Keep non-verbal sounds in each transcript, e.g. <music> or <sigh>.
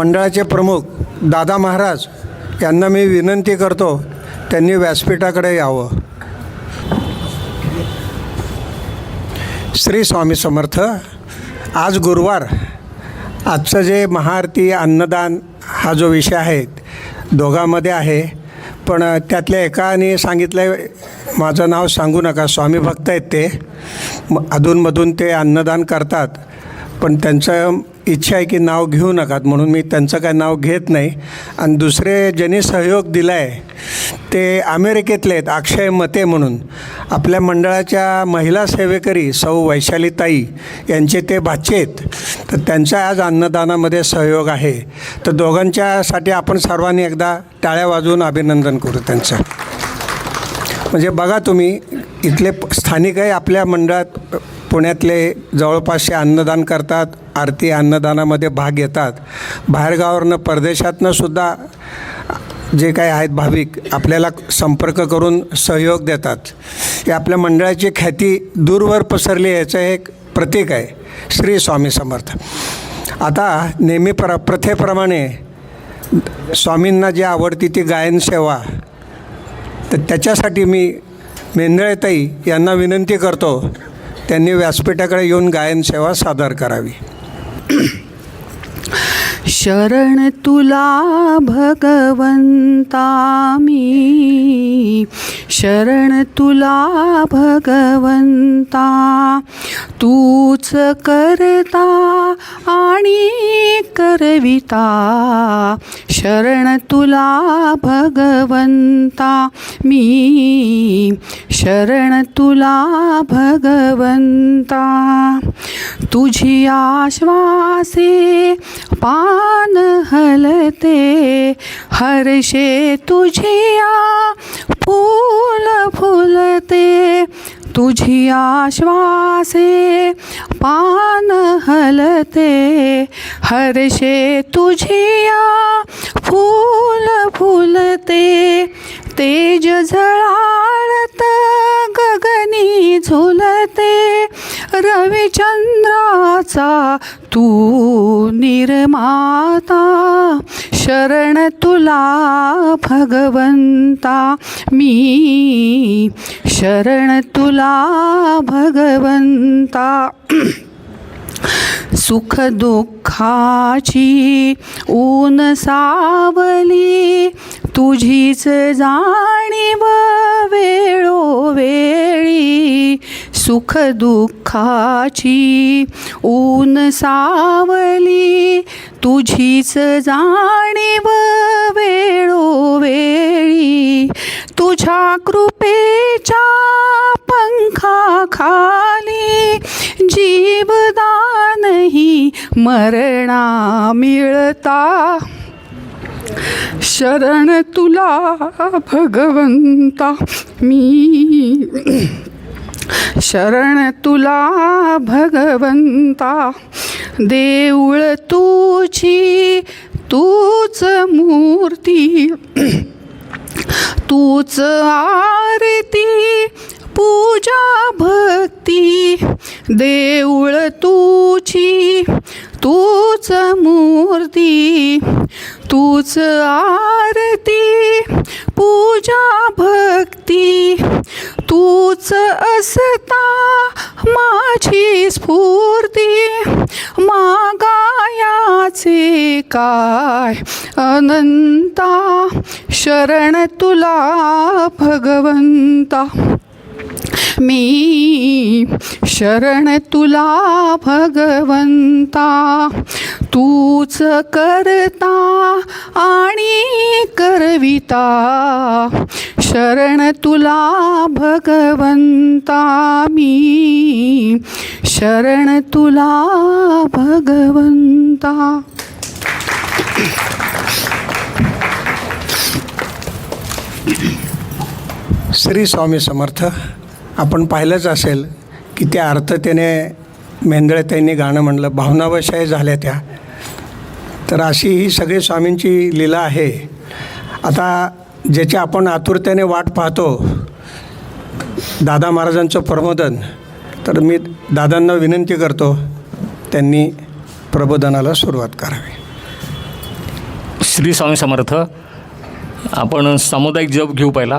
मंडळाचे प्रमुख दादा महाराज यांना मी विनंती करतो त्यांनी व्यासपीठाकडे यावं. श्री स्वामी समर्थ आज गुरुवार आजचं जे महाआरती अन्नदान हा जो विषय आहे दोघांमध्ये आहे पण त्यातल्या एकाने सांगितलं आहे माझं नाव सांगू नका स्वामी भक्त आहेत ते. म अधूनमधून ते अन्नदान करतात पण त्यांचं इच्छा आहे की नाव घेऊ नकात म्हणून मी त्यांचं काय नाव घेत नाही. आणि दुसरे ज्यांनी सहयोग दिला आहे ते अमेरिकेतले आहेत अक्षय मते म्हणून. आपल्या मंडळाच्या महिला सेवेकरी सौ वैशालीताई यांचे ते भाचे आहेत. तर त्यांचा आज अन्नदानामध्ये सहयोग आहे. तर दोघांच्यासाठी आपण सर्वांनी एकदा टाळ्या वाजवून अभिनंदन करू त्यांचं. म्हणजे बघा तुम्ही इथले प- स्थानिकही आपल्या मंडळात पुण्यातले जवळपासचे अन्नदान करतात आरती अन्नदानामध्ये भाग घेतात. बाहेरगावावरनं परदेशातनं सुद्धा जे काही आहेत भाविक आपल्याला संपर्क करून सहयोग देतात. हे आपल्या मंडळाची ख्याती दूरवर पसरली याचं एक प्रतीक आहे. श्री स्वामी समर्थ. आता नेहमी प्र प्रथेप्रमाणे स्वामींना जी आवडती ती गायन सेवा तर त्याच्यासाठी मी मेंदळेताई यांना विनंती करतो त्यांनी व्यासपीठाकडे येऊन गायन सेवा सादर करावी. शरण तुला भगवंता मी. शरण तुला भगवंता. तूच करता आणि करविता. शरण तुला भगवंता मी. शरण तुला भगवंता. तुझी आश्वासे पान हलते हर्षे तुझिया फूल फुलते तुझी आश्वासे पान हलते हर्षे तुझिया फूल फुलते तेज झळाळत गगनी झुलते रविचंद्राचा तू निर्माता शरण तुला भगवंता मी शरण तुला भगवंता. <clears throat> सुख दुःखाची ऊन सावली तुझीच जाणीव वेळोवेळी. सुख दुःखाची ऊन सावली तुझीच जाणीव वेळोवेळी तुझ्या कृपेच्या पंखाखाली जीवदानही मरणा मिळता. शरण तुला भगवंता मी. शरण तुला भगवंता देऊळ तुझी तूच मूर्ती तूच आरती पूजा भक्ती देऊळ तुझी तूच मूर्ती तूच आरती पूजा भक्ती तूच असता माझी स्फूर्ती. मागायाचे काय अनंता? शरण तुला भगवंता. मी शरण तुला भगवंता तूच करता आणि करविता. शरण तुला भगवंता मी शरण तुला भगवंता. श्री स्वामी समर्थ आपण पाहिलंच असेल की त्या अर्थतेने मेंदळेताईंनी गाणं म्हणलं भावनावशाही झाल्या त्या. तर अशी ही सगळी स्वामींची लीला आहे. आता ज्याची आपण आतुरतेने वाट पाहतो दादा महाराजांचं प्रबोधन तर मी दादांना विनंती करतो त्यांनी प्रबोधनाला सुरुवात करावी. श्री स्वामी समर्थ आपण सामुदायिक जप घेऊ पहिला.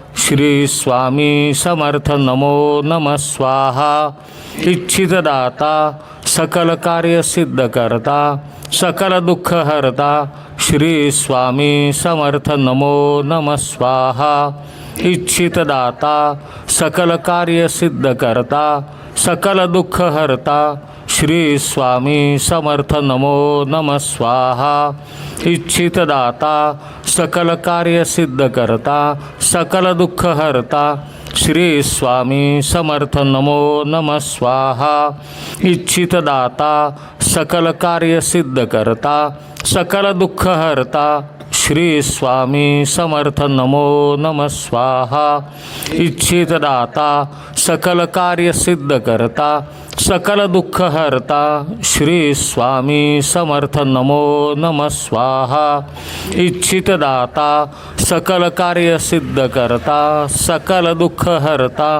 श्री स्वामी समर्थ नमो नम स्वाहा। इच्छितदाता सकल कार्य सिद्ध करता सकल दुःख हरता श्री स्वामी समर्थ नमो नम स्वाहा। इच्छितदाता सकल कार्य सिद्ध करता सकल दुःख हरता श्री स्वामी समर्थ नमो नम स्वाहा। इच्छित दाता सकल कार्य सिद्ध करता सकल दुःख हरता श्री स्वामी समर्थ नमो नम स्वाहा। इच्छित दाता सकल कार्य सिद्ध करता सकल दुःख हरता श्री स्वामी समर्थ नमो नम स्वाहा। इच्छित दाता सकल कार्य सिद्ध करता सकल दुःख हरता श्री स्वामी समर्थ नमो नम स्वाहा। इच्छितदाता सकल कार्य सिद्ध करता सकल दुःख हरता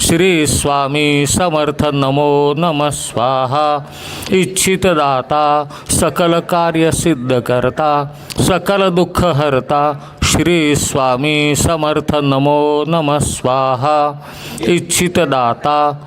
श्री स्वामी समर्थ नमो नम स्वाहा। इच्छितदाता सकल कार्य सिद्ध करता सकल दुःख हरता श्री स्वामी समर्थ नमो नम स्वाहा। इच्छितदाता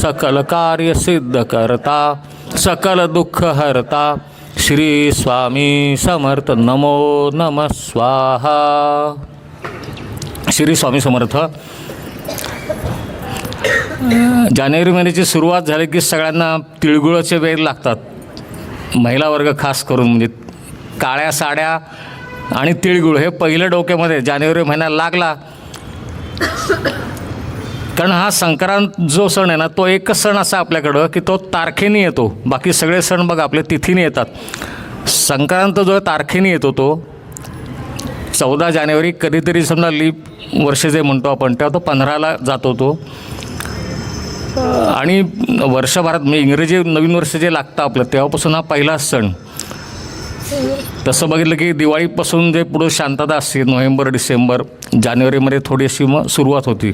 सकल कार्य सिद्ध करता सकल दुःख हरता। श्री स्वामी समर्थ नमो नम स्वाहा। श्री स्वामी समर्थ। जानेवारी महिन्याची सुरुवात झाली की सगळ्यांना तिळगुळाचे वेळ लागतात. महिला वर्ग खास करून म्हणजे काळ्या साड्या आणि तिळगुळ हे पहिलं डोक्यामध्ये जानेवारी महिना लागला. कारण हा संक्रांत जो सण आहे ना तो एकच सण असा आपल्याकडं की तो तारखेने येतो. बाकी सगळे सण बघा आपले तिथीने येतात. संक्रांत जो आहे तारखेने येतो तो. चौदा जानेवारी कधीतरी समजा लीप वर्ष जे म्हणतो आपण तेव्हा तो पंधराला जातो तो. आणि वर्षभरात म्हणजे इंग्रजी नवीन वर्ष जे लागतं आपलं तेव्हापासून हा पहिला सण. तसं बघितलं की दिवाळीपासून जे पुढं शांतता असते नोव्हेंबर डिसेंबर जानेवारीमध्ये थोडी अशी मग सुरुवात होती.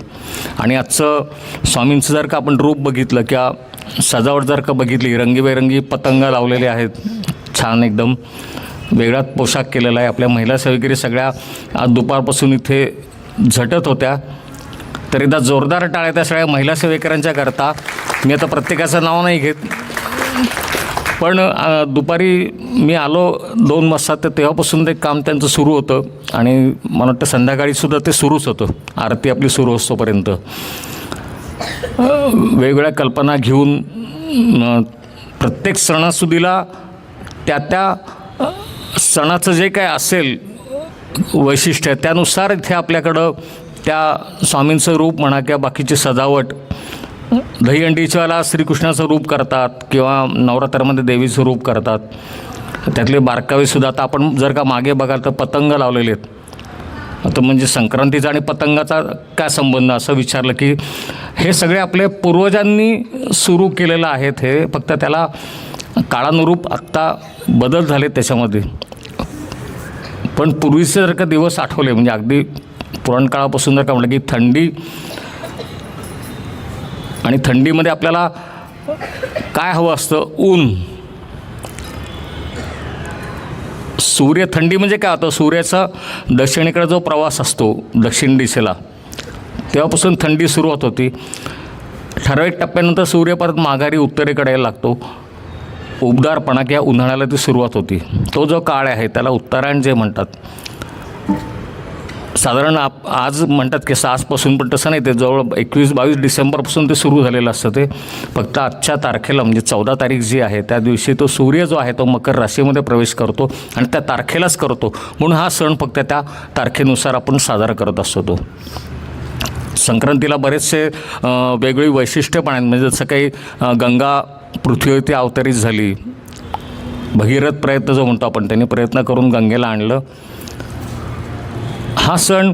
आणि आजचं स्वामींचं जर का आपण रूप बघितलं किंवा सजावट जर का बघितली रंगीबेरंगी पतंग लावलेले आहेत छान एकदम वेगळाच पोशाख केलेला आहे. आपल्या महिला सेवेकरी सगळ्या आज दुपारपासून इथे झटत होत्या. तर एकदा जोरदार टाळ्या त्या सगळ्या महिला सेवेकऱ्यांच्या करता. मी आता प्रत्येकाचं नाव नाही घेत. पण दुपारी मी आलो दोन वाजता तर तेव्हापासून ते काम त्यांचं सुरू होतं. आणि मला वाटतं संध्याकाळीसुद्धा ते सुरूच होतं. आरती आपली सुरू असतोपर्यंत. वेगवेगळ्या कल्पना घेऊन प्रत्येक सणासुदीला त्या त्या सणाचं जे काय असेल वैशिष्ट्य त्यानुसार इथे आपल्याकडं त्या स्वामींचं रूप म्हणा किंवा बाकीची सजावट दहीहंडीच्या वेळेला श्रीकृष्णाचं रूप करतात किंवा नवरात्रामध्ये देवीचं रूप करतात. त्यातले बारकावेसुद्धा आता आपण जर का मागे बघाल तर पतंग लावलेले आहेत. तर म्हणजे संक्रांतीचा आणि पतंगाचा काय संबंध? असं विचारलं की हे सगळे आपले पूर्वजांनी सुरू केलेलं आहेत हे. फक्त त्याला काळानुरूप आत्ता बदल झाले त्याच्यामध्ये. पण पूर्वीचे जर का दिवस आठवले म्हणजे अगदी पुराणकाळापासून जर का म्हटलं की थंडी आणि थंडीमध्ये आपल्याला काय हवं असतं? ऊन. सूर्य थंडी म्हणजे काय होतं? सूर्याचा दक्षिणेकडे जो प्रवास असतो दक्षिण दिशेला तेव्हापासून थंडी सुरुवात होती. ठराविक टप्प्यानंतर सूर्य परत माघारी उत्तरेकडे यायला लागतो. उबदारपणा किंवा उन्हाळ्याला ती सुरुवात होती. तो जो काळ आहे त्याला उत्तरायण जे म्हणतात. साधारण आप आज म्हणतात की आजपासून पण तसं नाही ते जवळ एकवीस बावीस डिसेंबरपासून ते सुरू झालेलं असतं ते. फक्त आजच्या तारखेला म्हणजे चौदा तारीख जी आहे त्या दिवशी तो सूर्य जो आहे तो मकर राशीमध्ये प्रवेश करतो आणि त्या तारखेलाच करतो. म्हणून हा सण फक्त त्या तारखेनुसार आपण साजरा करत असतो तो. संक्रांतीला बरेचसे वेगळी वैशिष्ट्य पण आहेत. म्हणजे जसं काही गंगा पृथ्वीवरती अवतरित झाली भगीरथ प्रयत्न जो म्हणतो आपण त्यांनी प्रयत्न करून गंगेला आणलं. हा सण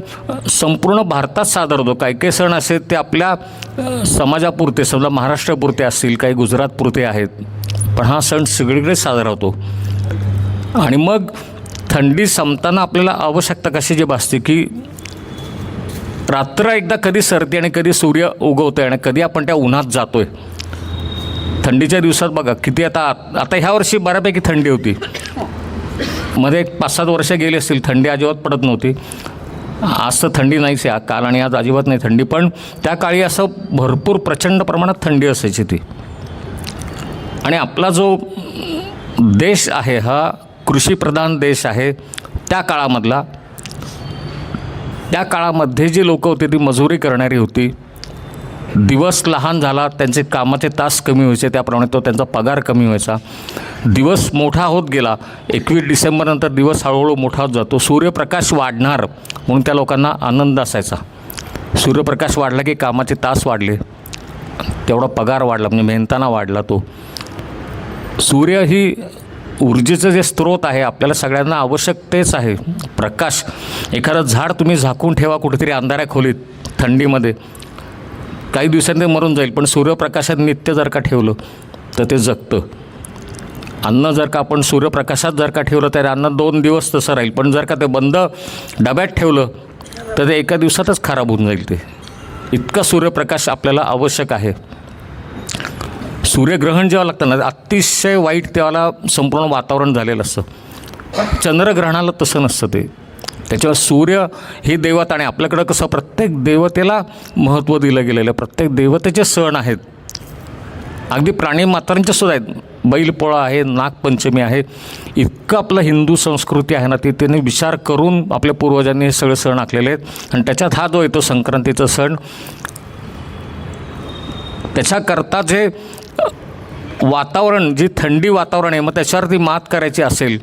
संपूर्ण भारतात सादर होतो. काही काही सण असे ते आपल्या समाजापुरते समजा महाराष्ट्रापुरते असतील काही गुजरातपुरते आहेत पण हा सण सगळीकडे साजरा होतो. आणि मग थंडी संपताना आपल्याला आवश्यकता कशी जी भासते की रात्र एकदा कधी सरते आणि कधी सूर्य उगवतो आहे आणि कधी आपण त्या उन्हात जातो आहे थंडीच्या दिवसात बघा किती आता आता ह्या वर्षी बऱ्यापैकी थंडी होती. मध्ये एक पाच सात वर्ष गेली असतील थंडी अजिबात पडत नव्हती. आज तर थंडी नाहीच आहे काल आणि आज अजिबात नाही थंडी पण त्या काळी असं भरपूर प्रचंड प्रमाणात थंडी असायची ती. आणि आपला जो देश आहे हा कृषीप्रधान देश आहे त्या काळामधला त्या काळामध्ये जी लोकं होती ती मजुरी करणारी होती दिवस लहान झाला त्यांचे कामाचे तास कमी व्हायचे त्याप्रमाणे तो त्यांचा पगार कमी व्हायचा. दिवस मोठा होत गेला एकवीस डिसेंबरनंतर दिवस हळूहळू मोठा होत जातो. सूर्यप्रकाश वाढणार म्हणून त्या लोकांना आनंद असायचा. सूर्यप्रकाश वाढला की कामाचे तास वाढले. तेवढा पगार वाढला म्हणजे मेहनताना वाढला तो. सूर्य ही ऊर्जेचं जे स्रोत आहे आपल्याला सगळ्यांना आवश्यक तेच आहे. प्रकाश एखादं झाड तुम्ही झाकून ठेवा कुठेतरी अंधाऱ्या खोलीत थंडीमध्ये. काही दिवसांनी ते मरून जाईल पण सूर्यप्रकाशात नित्य जर का ठेवलं तर ते जगतं. अन्न जर का आपण सूर्यप्रकाशात जर का ठेवलं तर अन्न दोन दिवस तसं राहील. पण जर का ते बंद डब्यात ठेवलं तर ते एका दिवसातच खराब होऊन जाईल ते. इतका सूर्यप्रकाश आपल्याला आवश्यक आहे. सूर्यग्रहण जेव्हा लागतं ना अतिशय वाईट तेव्हाला संपूर्ण वातावरण झालेलं असतं. चंद्रग्रहणाला तसं नसतं ते. त्याच्यावर सूर्य ही देवता आणि आपल्याकडं कसं प्रत्येक देवतेला महत्त्व दिलं गेलेलं आहे. प्रत्येक देवतेचे सण आहेत. अगदी प्राणी मात्रांचे सुद्धा आहेत. बैलपोळा आहे नागपंचमी आहे. इतकं आपलं हिंदू संस्कृती आहे ना ती त्यांनी विचार करून आपल्या पूर्वजांनी हे सगळे सण आखलेले आहेत. आणि त्याच्यात हा जो येतो संक्रांतीचा सण त्याच्याकरता जे वातावरण जी थंडी वातावरण आहे मग त्याच्यावर ती मात करायची असेल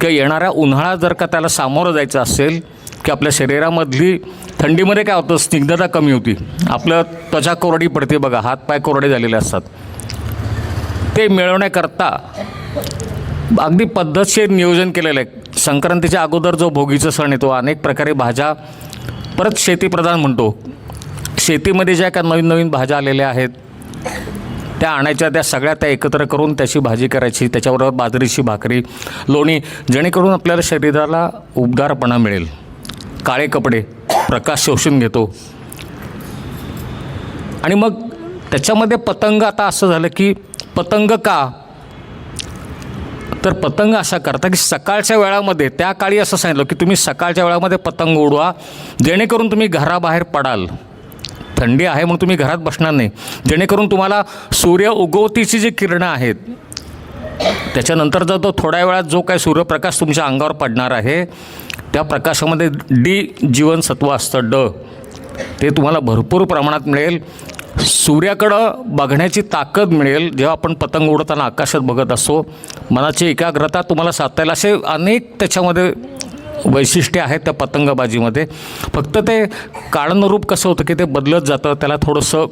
किंवा येणाऱ्या उन्हाळा जर का त्याला सामोरं जायचं असेल की आपल्या शरीरामधली थंडीमध्ये काय होतं? स्निग्धता कमी होती. आपलं त्वचा कोरडी पडते बघा हातपाय कोरडे झालेले असतात. ते मिळवण्याकरता अगदी पद्धतशीर नियोजन केलेलं आहे. संक्रांतीच्या अगोदर जो भोगीचा सण येतो अनेक प्रकारे भाज्या परत शेतीप्रधान म्हणतो. शेतीमध्ये ज्या काय नवीन नवीन भाज्या आलेल्या आहेत त्या आणायच्या त्या सगळ्या त्या एकत्र करून त्याची भाजी करायची त्याच्याबरोबर बाजरीची भाकरी लोणी जेणेकरून आपल्याला शरीराला उबदारपणा मिळेल. काळे कपडे प्रकाश शोषून घेतो. आणि मग त्याच्यामध्ये पतंग आता असं झालं की पतंग का? तर पतंग असा करता की सकाळच्या वेळामध्ये त्या काळी असं सांगितलं की तुम्ही सकाळच्या वेळामध्ये पतंग उडवा जेणेकरून तुम्ही घराबाहेर पडाल. थंडी आहे म्हणून तुम्ही घरात बसणार नाही. जेणेकरून तुम्हाला सूर्य उगवतीची जी किरणं आहेत त्याच्यानंतर जर तो थोड्या वेळात जो काय सूर्यप्रकाश तुमच्या अंगावर पडणार आहे त्या प्रकाशामध्ये डी जीवनसत्व असतं ड. ते तुम्हाला भरपूर प्रमाणात मिळेल. सूर्याकडं बघण्याची ताकद मिळेल. जेव्हा आपण पतंग उडताना आकाशात बघत असतो मनाची एकाग्रता तुम्हाला साधता असे अनेक त्याच्यामध्ये वैशिष्ट्य आहेत त्या पतंगबाजीमध्ये. फक्त ते काळानुरूप कसं होतं की ते बदलत जातं त्याला थोडंसं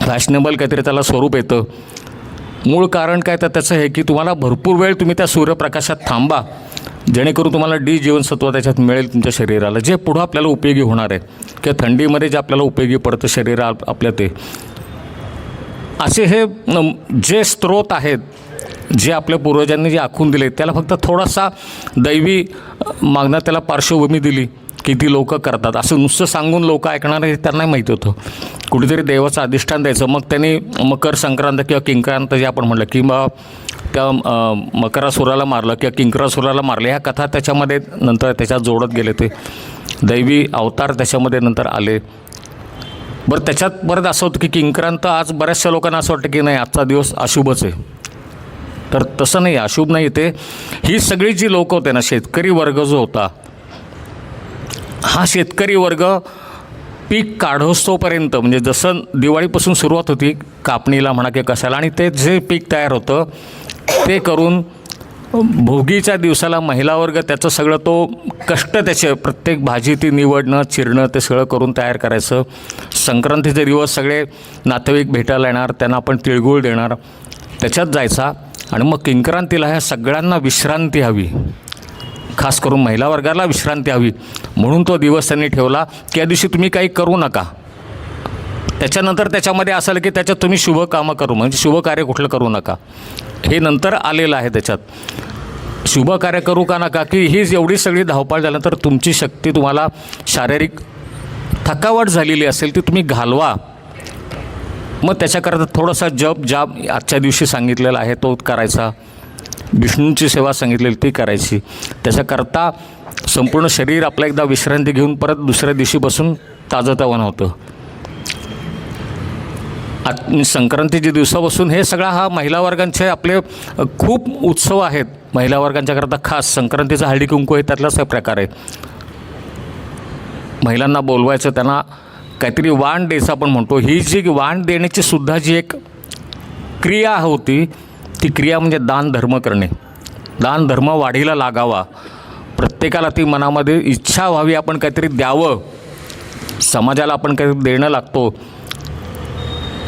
फॅशनेबल काहीतरी त्याला स्वरूप येतं. मूळ कारण काय तर त्याचं हे की तुम्हाला भरपूर वेळ तुम्ही त्या सूर्यप्रकाशात थांबा. जेणेकरून तुम्हाला डी जीवनसत्व त्याच्यात मिळेल तुमच्या शरीराला. जे पुढं आपल्याला उपयोगी होणार आहे किंवा थंडीमध्ये जे आपल्याला उपयोगी पडतं शरीरा आपल्या ते. असे हे न, जे स्रोत आहेत जे आपल्या पूर्वजांनी जे आखून दिले त्याला फक्त थोडासा दैवी मागणं त्याला पार्श्वभूमी दिली किती लोक करतात. असं नुसतं सांगून लोक ऐकणार हे त्यांना माहिती होतं. कुठेतरी देवाचं अधिष्ठान द्यायचं. मग त्यांनी मकर संक्रांत किंवा किंक्रांत जे आपण म्हटलं किंवा त्या मकरासुराला मारलं किंवा किंकरासुराला मारलं ह्या कथा त्याच्यामध्ये नंतर त्याच्यात जोडत गेले ते. दैवी अवतार त्याच्यामध्ये नंतर आले. बरं त्याच्यात परत असं होतं की किंक्रांत आज बऱ्याचशा लोकांना असं वाटतं की नाही आजचा दिवस अशुभच आहे. तर तसं नाही अशुभ नाही ते. ही सगळी जी लोक होते ना शेतकरी वर्ग जो होता हा शेतकरी वर्ग पीक काढोस्तोपर्यंत म्हणजे जसं दिवाळीपासून सुरुवात होती कापणीला म्हणा की कशाला आणि ते जे पीक तयार होतं ते करून भोगीच्या दिवसाला महिला वर्ग त्याचं सगळं तो कष्ट त्याचे प्रत्येक भाजी ती निवडणं चिरणं ते सगळं करून तयार करायचं. संक्रांतीचे दिवस सगळे नातेवाईक भेटायला येणार त्यांना आपण तिळगुळ देणार त्याच्यात जायचा. आणि मग किंक्रांतीला ह्या सगळ्यांना विश्रांती हवी. खास करून महिला वर्गाला विश्रांती हवी. म्हणून तो दिवस त्यांनी ठेवला की या दिवशी तुम्ही काही करू नका. त्याच्यानंतर त्याच्यामध्ये असेल की त्याच्यात तुम्ही शुभ कामं करू म्हणजे शुभ कार्य कुठलं करू नका. हे नंतर आलेलं आहे त्याच्यात. शुभ कार्य करू का नका? की ही एवढी सगळी धावपळ झाल्यानंतर तुमची शक्ती तुम्हाला शारीरिक थकावट झालेली असेल ती तुम्ही घालवा. मग त्याच्याकरता थोडासा जप जाप आजच्या दिवशी सांगितलेला आहे तो करायचा. विष्णूंची सेवा सांगितलेली ती करायची. त्याच्याकरता संपूर्ण शरीर आपलं एकदा विश्रांती घेऊन परत दुसऱ्या दिवशी बसून ताजंतवानं होतं. आत संक्रांतीच्या दिवसापासून हे सगळा हा महिला वर्गांचे आपले खूप उत्सव आहेत. महिला वर्गांच्याकरता खास संक्रांतीचा हळदी कुंकू हे त्यातलाच प्रकार आहे. महिलांना बोलवायचं त्यांना काहीतरी वाण द्यायचं आपण म्हणतो. ही जी वाण देण्याची सुद्धा जी एक क्रिया होती ती क्रिया म्हणजे दान धर्म करणे. दान धर्म वाढीला लागावा. प्रत्येकाला ती मनामध्ये इच्छा व्हावी आपण काहीतरी द्यावं. समाजाला आपण काहीतरी देणं लागतो.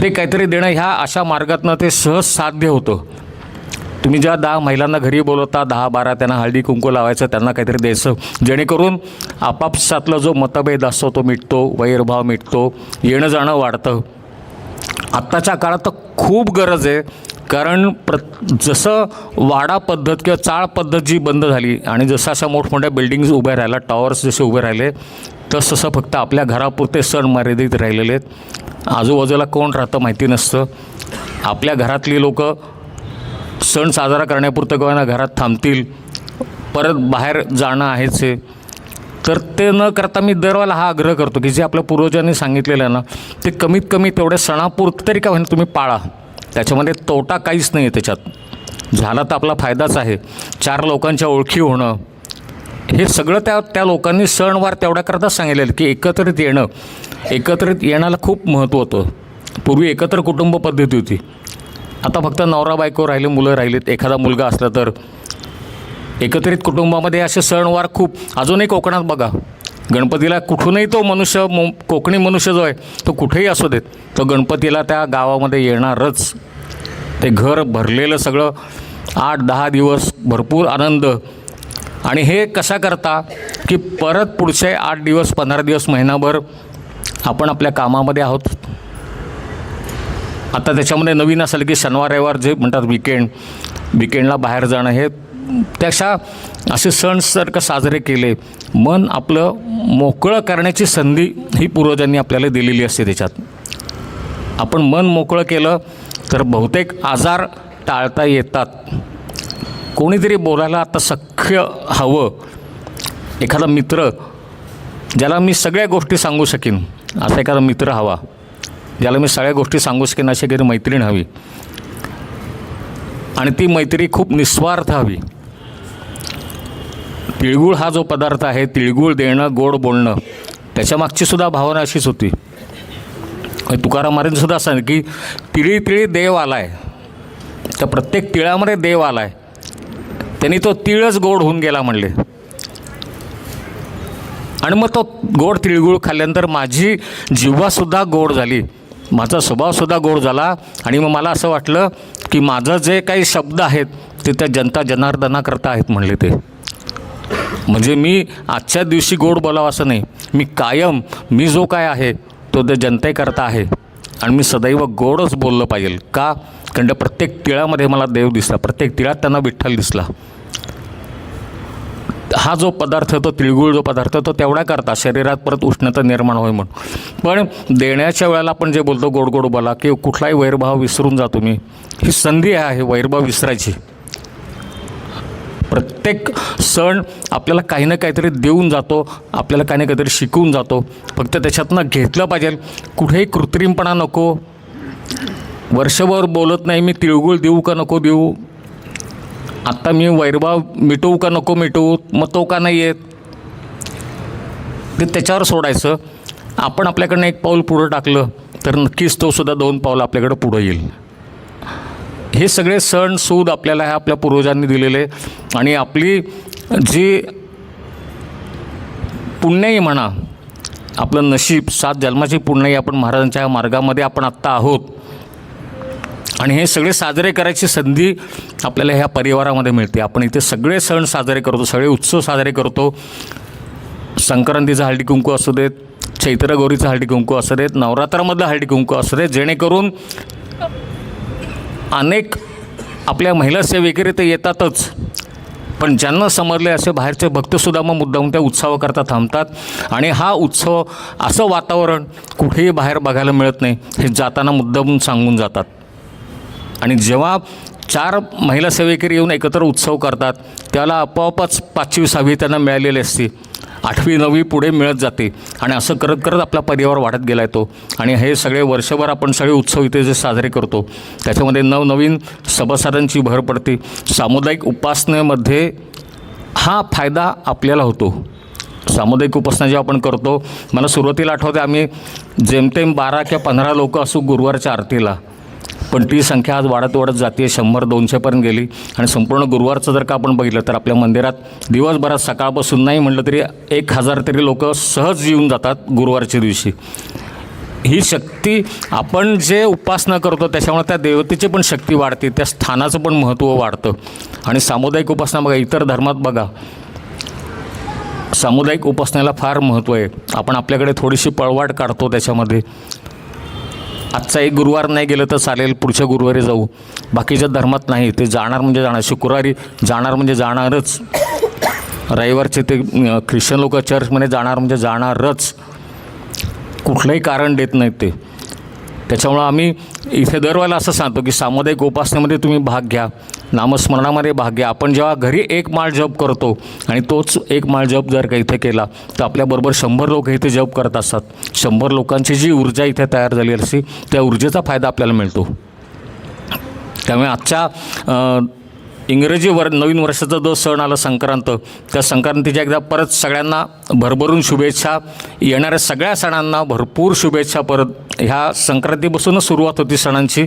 ते काहीतरी देणं ह्या अशा मार्गातनं ते सहज साध्य होतं. तुम्ही ज्या दहा महिलांना घरी बोलवता दहा बारा त्यांना हळदी कुंकू लावायचं त्यांना काहीतरी द्यायचं. जेणेकरून आपापसातला जो मतभेद असतो तो मिटतो वैरभाव मिटतो येणं जाणं वाढतं. आत्ताच्या काळात तर खूप गरज आहे कारण प्र जसं वाडा पद्धत किंवा चाळ पद्धत जी बंद झाली आणि जसं अशा मोठमोठ्या बिल्डिंग्स उभ्या राहिल्या टॉवर्स जसे उभे राहिले तसं तसं फक्त आपल्या घरापुरते सण मर्यादित राहिलेले आहेत. आजूबाजूला कोण राहतं माहिती नसतं. आपल्या घरातली लोक सण साजरा करण्यापुरतं किंवा ना घरात थांबतील परत बाहेर जाणं आहेच आहे तर ते न करता मी दरवेळेला हा आग्रह करतो की जे आपल्या पूर्वजांनी सांगितलेलं आहे ना ते कमीत कमी तेवढ्या सणापुरतं तरी का होईना तुम्ही पाळा. त्याच्यामध्ये तोटा काहीच नाही आहे त्याच्यात. झाला तर आपला फायदाच आहे. चार लोकांच्या ओळखी होणं. हे सगळं त्या त्या लोकांनी सणवार तेवढ्याकरताच सांगितलेलं की एकत्रित येणं. एकत्रित येण्याला खूप महत्त्व होतं. पूर्वी एकत्र कुटुंब पद्धती होती. आता फक्त नवरा बायको राहिले मुलं राहिलीत. एखादा मुलगा असला तर. एकत्रित कुटुंबामध्ये असे सणवार खूप. अजूनही कोकणात बघा. गणपतीला कुठूनही तो मनुष्य मो कोकणी मनुष्य जो आहे तो कुठेही असू देत. तो गणपतीला त्या गावामध्ये येणारच. ते घर भरलेलं सगळं. आठ दहा दिवस भरपूर आनंद. आणि हे कशा करता की परत पुढचे आठ दिवस पंधरा दिवस महिनाभर आपण आपल्या कामामध्ये आहोत. आता त्याच्यामध्ये नवीन असेल की शनिवार रविवार जे म्हणतात विकेंड विकेंडला बाहेर जाणं हे त्याशा असे सण सारखं साजरे केले. मन आपलं मोकळं करण्याची संधी ही पूर्वजांनी आपल्याला दिलेली असते त्याच्यात. आपण मन मोकळं केलं तर बहुतेक आजार टाळता येतात. कोणीतरी बोलायला आता सख्य हवं. एखादा मित्र ज्याला मी सगळ्या गोष्टी सांगू शकेन. असा एखादा मित्र हवा. ज्याला मी सगळ्या गोष्टी सांगू शकेन अशी एखादी मैत्रीण हवी. आणि ती मैत्री खूप निस्वार्थ हवी. तिळगुळ हा जो पदार्थ आहे तिळगुळ देणं गोड बोलणं त्याच्यामागची सुद्धा भावना अशीच होती. तुकाराम महाराज सुद्धा असं की तिळी तिळी देव आलाय. तर प्रत्येक तिळामध्ये देव आलाय. त्यांनी तो तिळच गोड होऊन गेला म्हणले. आणि मग तो गोड तिळगुळ खाल्ल्यानंतर माझी जिव्हासुद्धा गोड झाली. माझा स्वभावसुद्धा गोड झाला आणि मग मला असं वाटलं की माझं जे काही शब्द आहेत ते त्या जनता जनार्दनाकरता आहेत म्हणले ते. म्हणजे मी आजच्या दिवशी गोड बोलावं असं नाही. मी कायम मी जो काय आहे तो त्या जनतेकरता आहे. आणि मी सदैव गोडच बोललं पाहिजे. का? कारण प्रत्येक तिळामध्ये मला देव दिसला. प्रत्येक तिळात त्यांना विठ्ठल दिसला. हा जो पदार्थ तो तिळगुळ जो पदार्थ तो तेवढा करता शरीरात परत उष्णता निर्माण होय म्हणून. पण देण्याच्या वेळेला आपण जे बोलतो गोड गोड बोला की कुठलाही वैरभाव विसरून जातो मी ही संधी आहे वैरभाव विसरायची. प्रत्येक सण आपल्याला काही ना काहीतरी देऊन जातो आपल्याला काही ना काहीतरी शिकवून जातो. फक्त त्याच्यातनं घेतलं पाहिजे. कुठेही कृत्रिमपणा नको. वर्षभर बोलत नाही मी तिळगुळ देऊ का नको देऊ? आत्ता मी वैरभाव मिटवू का नको मिटवू मग तो का नाही येत ते त्याच्यावर सोडायचं. आपण आपल्याकडनं एक पाऊल पुढं टाकलं तर नक्कीच तो सुद्धा दोन पाऊल आपल्याकडं पुढं येईल. हे सगळे सण सूद आपल्याला ह्या आपल्या पूर्वजांनी दिलेले. आणि आपली जी पुण्यही म्हणा आपलं नशीब सात जन्माची पुण्यही आपण महाराजांच्या मार्गामध्ये आपण आत्ता आहोत. आणि हे सगळे साजरे करायची संधी आपल्याला ह्या परिवारामध्ये मिळते. आपण इथे सगळे सण साजरे करतो सगळे उत्सव साजरे करतो. संक्रांतीचा हळदी कुंकू असू देत चैत्र गौरीचं हळदी कुंकू असू देत नवरात्रामधलं हळदी कुंकू असू देत जेणेकरून अनेक आपल्या महिला सेवेकरी ते येतातच. पण ज्यांना समजले असे बाहेरचे भक्तसुद्धा मग मुद्दाम त्या उत्सवाकरता थांबतात. आणि हा उत्सव असं वातावरण कुठेही बाहेर बघायला मिळत नाही. हे जाताना मुद्दामून सांगून जातात. आणि जेव्हा चार महिला सेवेकरी येऊन एकत्र उत्सव करतात त्याला आपोआपच पाचवी सहावी त्यांना मिळालेली असते. आठवी नववी पुढे मिळत जाते आणि असं करत करत आपला परिवार वाढत गेला येतो. आणि हे सगळे वर्षभर आपण सगळे उत्सव इथे जे साजरे करतो त्याच्यामध्ये नवनवीन सभासदांची भर पडते. सामुदायिक उपासनेमध्ये हा फायदा आपल्याला होतो. सामुदायिक उपासना जेव्हा आपण करतो मला सुरुवातीला आठवते आम्ही जेमतेम बारा किंवा पंधरा लोक असू गुरुवारच्या आरतीला. पण ती संख्या आज वाढत वाढत जाते शंभर दोनशेपर्यंत गेली. आणि संपूर्ण गुरुवारचं जर का आपण बघितलं तर आपल्या मंदिरात दिवसभरात सकाळपासून नाही म्हटलं तरी एक हजार तरी लोक सहज येऊन जातात गुरुवारच्या दिवशी. ही शक्ती आपण जे उपासना करतो त्याच्यामुळे त्या देवतेची पण शक्ती वाढते त्या स्थानाचं पण महत्त्व वाढतं. आणि सामुदायिक उपासना बघा इतर धर्मात बघा. सामुदायिक उपासनेला फार महत्त्व आहे. आपण आपल्याकडे थोडीशी पळवाट काढतो त्याच्यामध्ये. आजचा एक गुरुवार नाही गेलं तर चालेल पुढच्या गुरुवारी जाऊ. बाकीच्या धर्मात नाही ते जाणार म्हणजे जाणार. शुक्रवारी जाणार म्हणजे जाणारच. रविवारचे ते ख्रिश्चन लोक चर्चमध्ये जाणार म्हणजे जाणारच. कुठलंही कारण देत नाहीत ते. त्याच्यामुळं आम्ही इथे दरवेळेला असं सांगतो की सामुदायिक उपासनेमध्ये तुम्ही भाग घ्या नामस्मरणामध्ये भाग घ्या. आपण जेव्हा घरी एक माळ जप करतो आणि तोच एक माळ जप जर का इथे केला तर आपल्याबरोबर शंभर लोक इथे जप करत असतात. शंभर लोकांची जी ऊर्जा इथे तयार झाली असते त्या ऊर्जेचा फायदा आपल्याला मिळतो. त्यामुळे आजच्या इंग्रजी वर नवीन वर्षाचा जो सण आला संक्रांत त्या संक्रांतीच्या एकदा परत सगळ्यांना भरभरून शुभेच्छा. येणाऱ्या सगळ्या सणांना भरपूर शुभेच्छा परत. ह्या संक्रांतीपासूनच सुरुवात होती सणांची.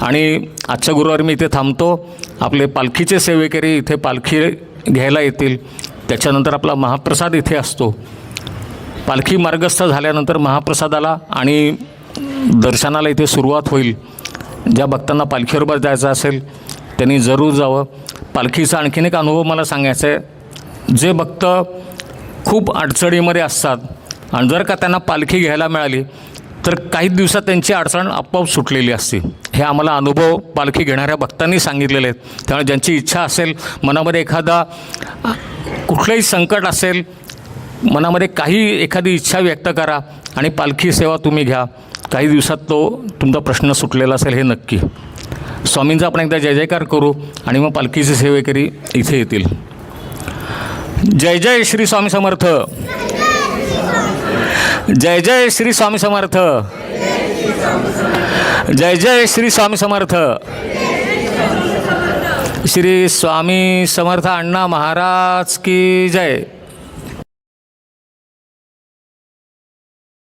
आणि आजच्या गुरुवारी मी इथे थांबतो. आपले पालखीचे सेवेकरी इथे पालखी घ्यायला येतील. त्याच्यानंतर आपला महाप्रसाद इथे असतो. पालखी मार्गस्थ झाल्यानंतर महाप्रसादाला आणि दर्शनाला इथे सुरुवात होईल. ज्या भक्तांना पालखीबरोबर जायचं असेल त्यांनी जरूर जावं. पालखीचा आणखीन एक अनुभव मला सांगायचा आहे. जे भक्त खूप अडचणीमध्ये असतात आणि जर का त्यांना पालखी घ्यायला मिळाली तर काही दिवसात त्यांची अडचण आपोआप सुटलेली असते. हे आम्हाला अनुभव पालखी घेणाऱ्या भक्तांनी सांगितलेले आहेत. त्यामुळे ज्यांची इच्छा असेल मनामध्ये एखादा कुठलंही संकट असेल मनामध्ये काही एखादी इच्छा व्यक्त करा आणि पालखी सेवा तुम्ही घ्या. काही दिवसात तो तुमचा प्रश्न सुटलेला असेल हे नक्की. स्वामींचा आपण एकदा जय जयकार करू आणि मग पालखीचे सेवेकरी इथे येतील. जय जय श्री स्वामी समर्थ. जय जय श्री स्वामी समर्थ. जय जय श्री स्वामी समर्थ. श्री स्वामी समर्थ अण्णा महाराज की जय.